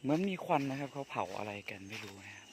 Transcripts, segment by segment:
เหมือนมีควันนะครับเขาเผาอะไรกันไม่รู้นะครับ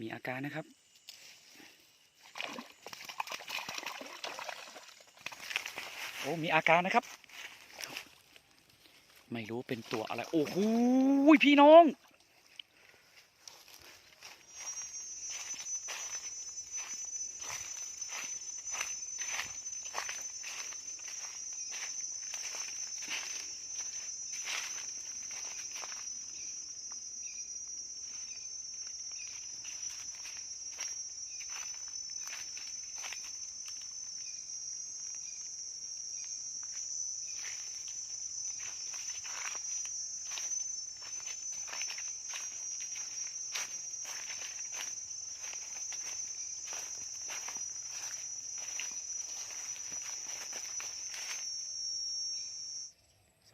มีอาการนะครับ โอ้ มีอาการนะครับ ไม่รู้เป็นตัวอะไร โอ้โหพี่น้อง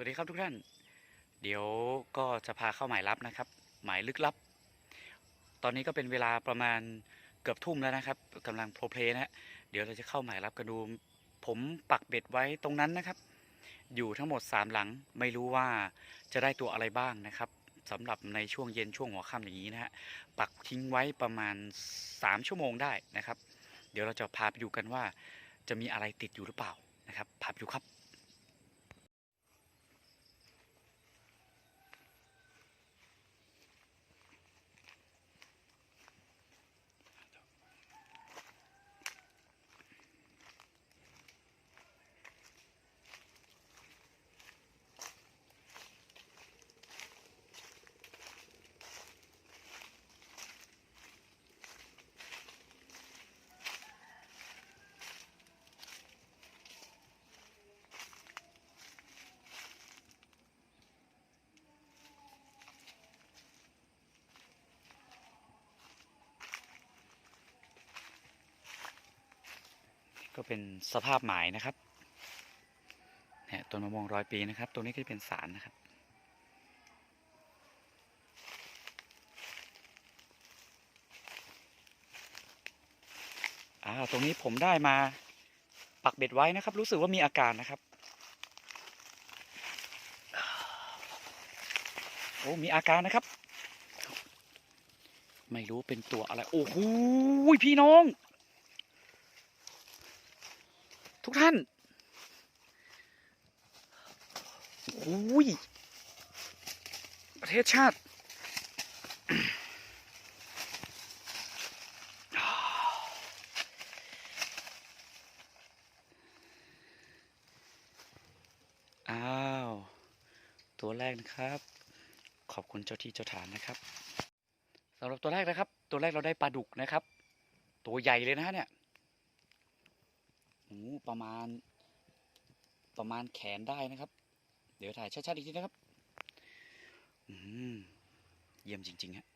วัสดีครับทุกท่าน เดี๋ยวก็จะพาเข้าหมายลับนะครับ หมายลึกลับ ตอนนี้ก็เป็นเวลาประมาณเกือบทุ่มแล้วนะครับกำลังโปรเพลย์นะฮะเดี๋ยวเราจะเข้าหมายลับกันดู ผมปักเบ็ดไว้ตรงนั้นนะครับ อยู่ทั้งหมด 3 หลัง ไม่รู้ว่าจะได้ตัวอะไรบ้างนะครับสำหรับในช่วงเย็นช่วงหัวค่ำอย่างนี้นะฮะ ปักทิ้งไว้ประมาณ 3 ชั่วโมงได้นะครับ เดี๋ยวเราจะพาไปดูกันว่า จะมีอะไรติดอยู่หรือเปล่านะครับ พาไปดูครับ ก็เป็นสภาพหมายนะครับเนี่ยต้นมะม่วงร้อยปีนะครับ ตรงนี้ก็จะเป็นสารนะครับ อ่า ตรงนี้ผมได้มาปักเบ็ดไว้นะครับ รู้สึกว่ามีอาการนะครับ โอ้ มีอาการนะครับ ไม่รู้เป็นตัวอะไร โอ้โหพี่น้อง ทุกท่านโอ้ยประเทศชาติ อ้าว ตัวแรกนะครับ ขอบคุณเจ้าที่เจ้าฐานนะครับสำหรับตัวแรกนะครับ ตัวแรกเราได้ปลาดุกนะครับ ตัวใหญ่เลยนะฮะเนี่ย ประมาณ ประมาณแขนได้นะครับ เดี๋ยวถ่ายชัดๆอีกทีนะครับอืมเยี่ยมจริงๆฮะ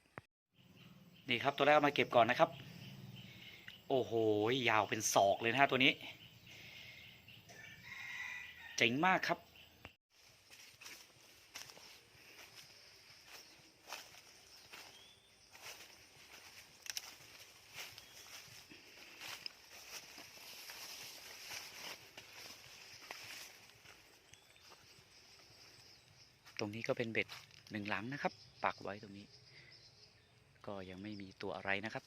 นี่ครับตัวแรกมาเก็บก่อนนะครับ โอ้โห ยาวเป็นศอกเลยนะฮะตัวนี้ เจ๋งมากครับ รงนี้ก็เป็นเบ็ดหนึ่งหลังนะครับ ปักไว้ตรงนี้ ก็ยังไม่มีตัวอะไรนะครับ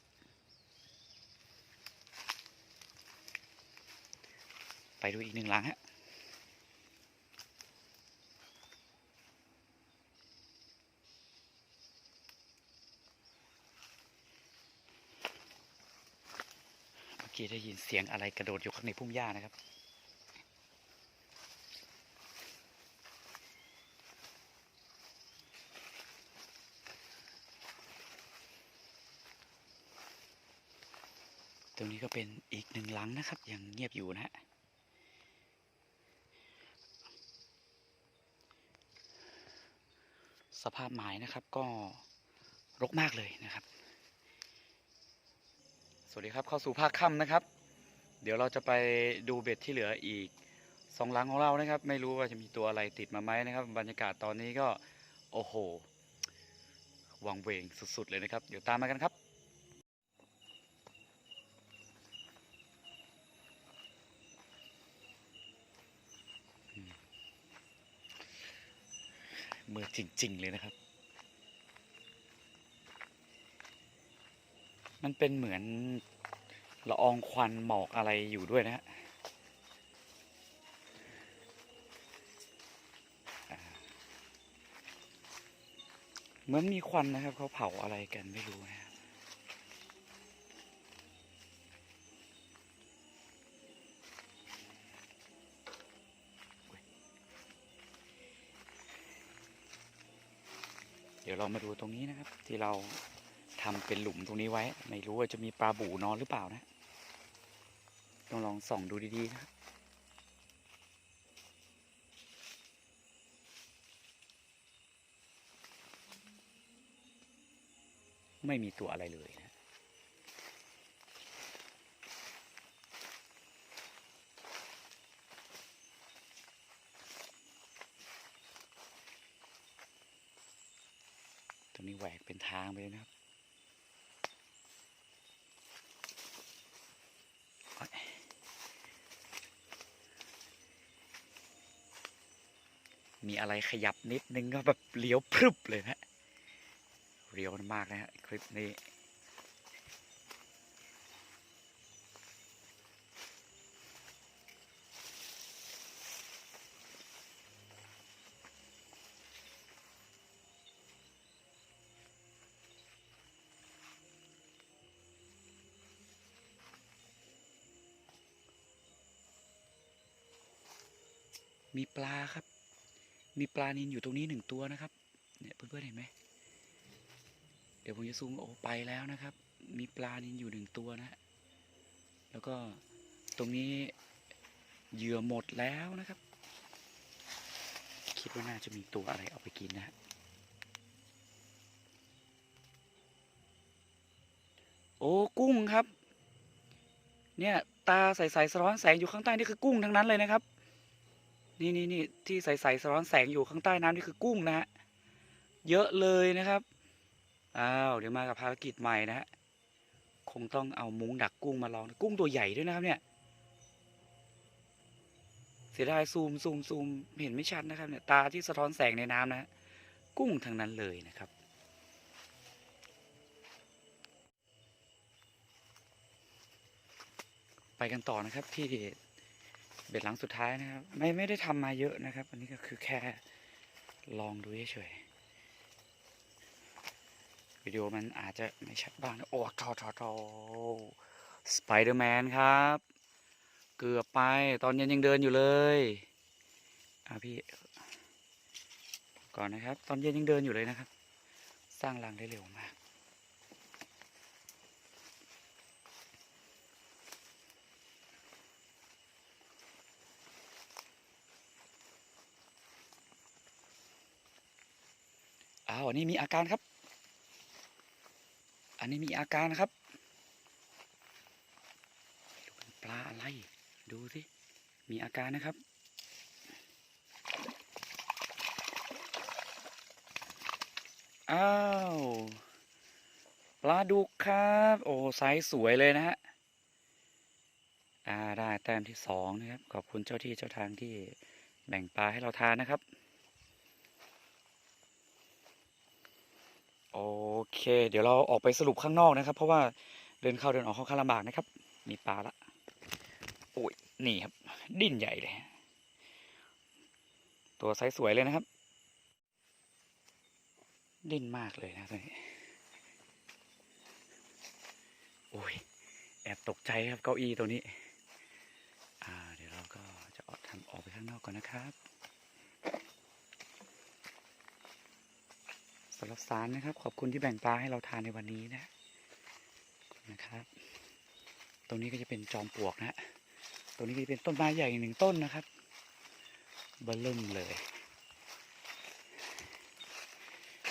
ไปดูอีกหนึ่งหลังฮะเมื่อกี้ได้ยินเสียงอะไรกระโดดอยู่ข้างในพุ่มหญ้านะครับ ตรงนี้ก็เป็นอีกหนึ่งหลังนะครับ ยังเงียบอยู่นะฮะสภาพหมายนะครับก็รกมากเลยนะครับ สวัสดีครับเข้าสู่ภาคค่ำนะครับ เดี๋ยวเราจะไปดูเบ็ดที่เหลืออีกสองหลังของเรานะครับ ไม่รู้ว่าจะมีตัวอะไรติดมาไหมนะครับ บรรยากาศตอนนี้ก็โอ้โห วังเวงสุดๆเลยนะครับ เดี๋ยวตามมากันครับ มือจริง ๆ เลยนะครับ มันเป็นเหมือนละอองควันหมอกอะไรอยู่ด้วยนะฮะเหมือนมีควันนะครับ เขาเผาอะไรกันไม่รู้นะครับ เดี๋ยวเรามาดูตรงนี้นะครับ ที่เราทำเป็นหลุมตรงนี้ไว้ ไม่รู้ว่าจะมีปลาบู่นอนหรือเปล่านะต้องลองส่องดูดีๆนะครับไม่มีตัวอะไรเลยนะ ตรงนี้แห วกเป็นทางไปเลยนะครับมีอะไรขยับนิดนึงก็แบบเลี้ยวพรึบเลยนะเลี้ยวมากนะฮะคลิปนี้ มีปลาครับ มีปลานินอยู่ตรงนี้หนึ่งตัวนะครับ เนี่ยเพื่อนๆเห็นไหมเดี๋ยวผมจะซูมโอ้ไปแล้วนะครับ มีปลานินอยู่หนึ่งตัวนะฮะแล้วก็ตรงนี้เหยื่อหมดแล้วนะครับ คิดว่าน่าจะมีตัวอะไรเอาไปกินนะฮะโอ้กุ้งครับ เนี่ยตาใสๆสะท้อนแสงอยู่ข้างใต้นี่คือกุ้งทั้งนั้นเลยนะครับ นี่นี่นี่ที่ใสๆสะท้อนแสงอยู่ข้างใต้น้ำนี่คือกุ้งนะฮะเยอะเลยนะครับอ้าวเดี๋ยวมากับภารกิจใหม่นะฮะคงต้องเอามุ้งดักกุ้งมาลองกุ้งตัวใหญ่ด้วยนะครับเนี่ยเสียดายซูมซูมซูมเห็นไม่ชัดนะครับเนี่ยตาที่สะท้อนแสงในน้ำนะฮะกุ้งทั้งนั้นเลยนะครับไปกันต่อนะครับที่ เบ็ดหลังสุดท้ายนะครับ ไม่ไม่ได้ทำมาเยอะนะครับ อันนี้ก็คือแค่ลองดูเฉยๆวิดีโอมันอาจจะไม่ชัดบ้างนะโอ้ทอทอทอสไปเดอร์แมนครับ เกือบไปตอนเย็นยังเดินอยู่เลยอะพี่ก่อนนะครับ ตอนเย็นยังเดินอยู่เลยนะครับ สร้างรังได้เร็วมากาวอันนี้มีอาการครับ อันนี้มีอาการนะครับเป็นปลาอะไร ดูสิ มีอาการนะครับ อ้าว ปลาดุกครับ โอ้ไซส์สวยเลยนะฮะอ่าได้แต้มที่สองนะครับ ขอบคุณเจ้าที่เจ้าทางที่แบ่งปลาให้เราทานนะครับ โอ เคเดี๋ยวเราออกไปสรุปข้างนอกนะครับ เพราะว่าเดินเข้าเดินออกค่อนข้างลำบากนะครับ มีปลาละโอ้ยนี่ครับ ดิ้นใหญ่เลย ตัวไซส์สวยเลยนะครับ ดิ้นมากเลยนะตัวนี้โอ้ยแอบตกใจครับเก้าอี้ตัวนี้ อ่า เดี๋ยวเราก็จะออกทำออกไปข้างนอกก่อนนะครับ สำหรับสารนะครับ ขอบคุณที่แบ่งปลาให้เราทานในวันนี้นะนะครับ ตรงนี้ก็จะเป็นจอมปลวกนะฮะตรงนี้ก็จะเป็นต้นไม้ใหญ่อีกหนึ่งต้นนะครับเบลเริ่มเลย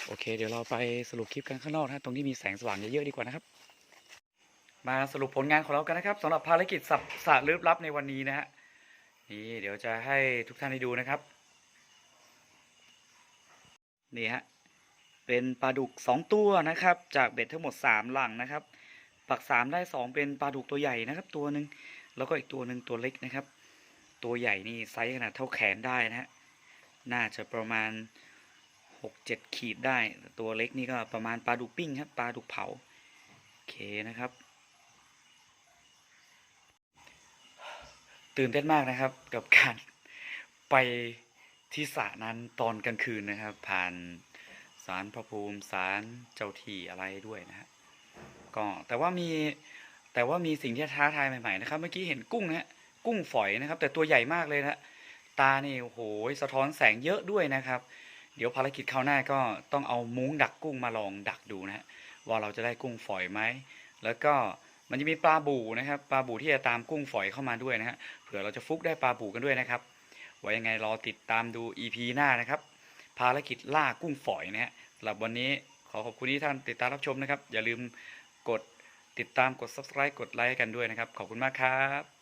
โอเค เดี๋ยวเราไปสรุปคลิปกันข้างนอกนะตรงนี้มีแสงสว่างเยอะๆดีกว่านะครับ มาสรุปผลงานของเรากันนะครับสำหรับภารกิจสับสระลึกลับในวันนี้นะฮะนี่เดี๋ยวจะให้ทุกท่านได้ดูนะครับ นี่ฮะ เป็นปลาดุกสองตัวนะครับ จากเบ็ดทั้งหมดสามหลังนะครับ ปักสามได้สองเป็นปลาดุกตัวใหญ่นะครับ ตัวหนึ่งแล้วก็อีกตัวหนึ่งตัวเล็กนะครับ ตัวใหญ่นี่ไซส์ขนาดเท่าแขนได้นะฮะน่าจะประมาณกเจ็ดขีดได้ต่ตัวเล็กนี่ก็ประมาณปลาดุกปิ้งครับปลาดุกเผาโอเคนะครับ ตื่นเต้นมากนะครับกับการไปที่สระนั้นตอนกลางคืนนะครับ ผ่าน สารพระภูมิสารเจ้าที่อะไรด้วยนะฮะก็แต่ว่ามีแต่ว่ามีสิ่งที่ท้าทายใหม่ๆนะครับ เมื่อกี้เห็นกุ้งนะฮะกุ้งฝอยนะครับ แต่ตัวใหญ่มากเลยนะฮะตานี่โอ้โหสะท้อนแสงเยอะด้วยนะครับ เดี๋ยวภารกิจคราวหน้าก็ต้องเอามุ้งดักกุ้งมาลองดักดูนะฮะว่าเราจะได้กุ้งฝอยไหมแล้วก็มันจะมีปลาบูนะครับปลาบูที่จะตามกุ้งฝอยเข้ามาด้วยนะฮะเผื่อเราจะฟุกได้ปลาบูกันด้วยนะครับ ไว้ยังไงรอติดตามดู EP หน้านะครับ ภารกิจล่ากุ้งฝอยนะฮะสำหรับวันนี้ขอขอบคุณที่ท่านติดตามรับชมนะครับ อย่าลืมกดติดตามกด subscribe กดไลค์กันด้วยนะครับ ขอบคุณมากครับ